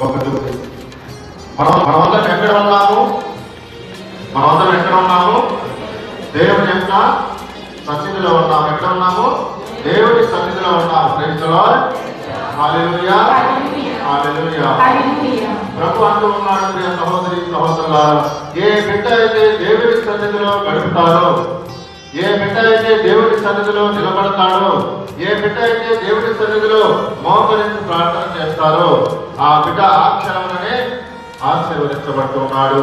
ఒక మనం మనమందరం ఎక్కడ ఉన్నాము మనమందరం ఎక్కడ ఉన్నాము దేవుని యొక్క సన్నిధిలో ఉన్నాము. ఎక్కడ ఉన్నాము? దేవుని సన్నిధిలో ఉన్నాము. ప్రేక్షలో ప్రభు అంటూ ఉన్నాడు ప్రియ సహోదరి సహోదరులారా. ఏ బిడ్డ అయితే దేవుని సన్నిధిలో గడుపుతారో ఏ బిడ్డ అయితే దేవుని సన్నిధిలో నిలబడతాడో ఏ బిడ్డ అయితే దేవుని సన్నిధిలో మోకరించి ప్రార్థన చేస్తారో ఆ బిడ్డ ఆ క్షణంలోనే ఆశీర్వదించబడుతున్నాడు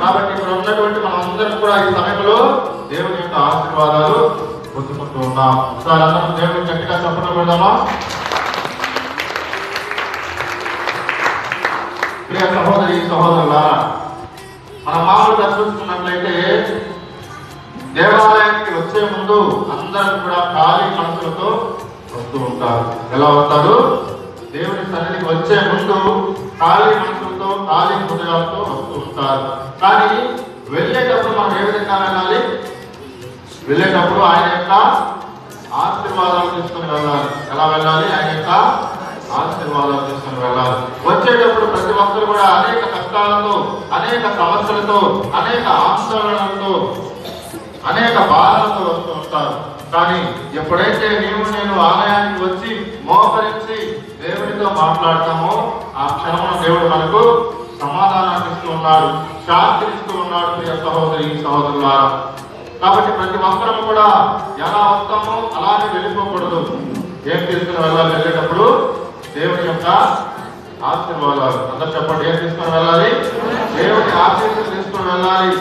కాబట్టి ఇక్కడ ఉన్నటువంటి మనందరం కూడా ఈ సమయంలో దేవుని యొక్క ఆశీర్వాదాలు పొందుకుంటూ ఉన్నాం. ఒకసారి అందరం దేవుని గట్టిగా చెప్పడం పెడదామా ప్రియ సహోదరి సహోదరులారా మన మామూలుగా చూసుకున్నట్లయితే దేవాలయానికి వచ్చే ముందు అందరూ కూడా ఖాళీ మనసులతో వస్తూ ఉంటారు. ఎలా వస్తారు దేవుని సన్నిధికి వచ్చే ముందు ఖాళీ మనసులతో ఖాళీ హృదయాలతో వస్తూ ఉంటారు. కానీ వెళ్ళేటప్పుడు మనం ఏ విధంగా వెళ్ళాలి? వెళ్ళేటప్పుడు ఆయన యొక్క ఆశీర్వాదాలు తీసుకుని వెళ్ళాలి. ఎలా వెళ్ళాలి? ఆయన యొక్క ఆశీర్వాదాలు తీసుకుని వెళ్ళాలి వచ్చేటప్పుడు ప్రతి ఒక్కరు కూడా అనేక కష్టాలతో అనేక సమస్యలతో అనేక ఆందోళనలతో అనేక బాధలతో వస్తూ ఉంటారు. కానీ ఎప్పుడైతే నీవు నేను ఆలయానికి వచ్చి మోకరించి దేవుడితో మాట్లాడతామో ఆ క్షణం దేవుడు మనకు సమాధానాన్ని ఇస్తూ ఉన్నాడు శాంతిస్తూ ఉన్నాడు ప్రియ సహోదరి సహోదరులారా. కాబట్టి ప్రతి ఒక్కరం కూడా ఎలా వస్తామో అలానే వెళ్ళిపోకూడదు. ఏం తీసుకుని వెళ్ళాలి వెళ్ళేటప్పుడు యొక్క ఆశీర్వాదాలు అందరు చెప్పండి ఏం తీసుకుని వెళ్ళాలి? దేవుని ఆశీర్వాదం తీసుకుని వెళ్ళాలి.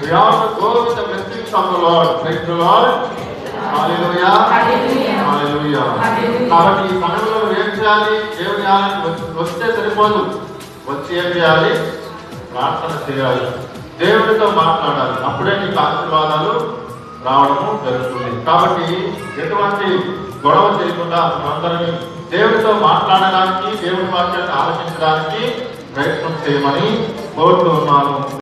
We are to go with the blessings of the Lord. Praise the Lord. Hallelujah. Hallelujah. కాబట్టి ఈ సమయంలో ఏం చేయాలి? దేవుని వస్తే సరిపోదు. వచ్చి ఏం చేయాలి? ప్రార్థన చేయాలి. దేవుడితో మాట్లాడాలి. అప్పుడే నీకు ఆశీర్వాదాలు రావడము జరుగుతుంది. కాబట్టి ఎటువంటి గొడవ చేయకుండా మనందరినీ దేవుడితో మాట్లాడడానికి దేవుడి వాక్యాన్ని ఆలోచించడానికి ప్రయత్నం చేయమని కోరుతున్నాను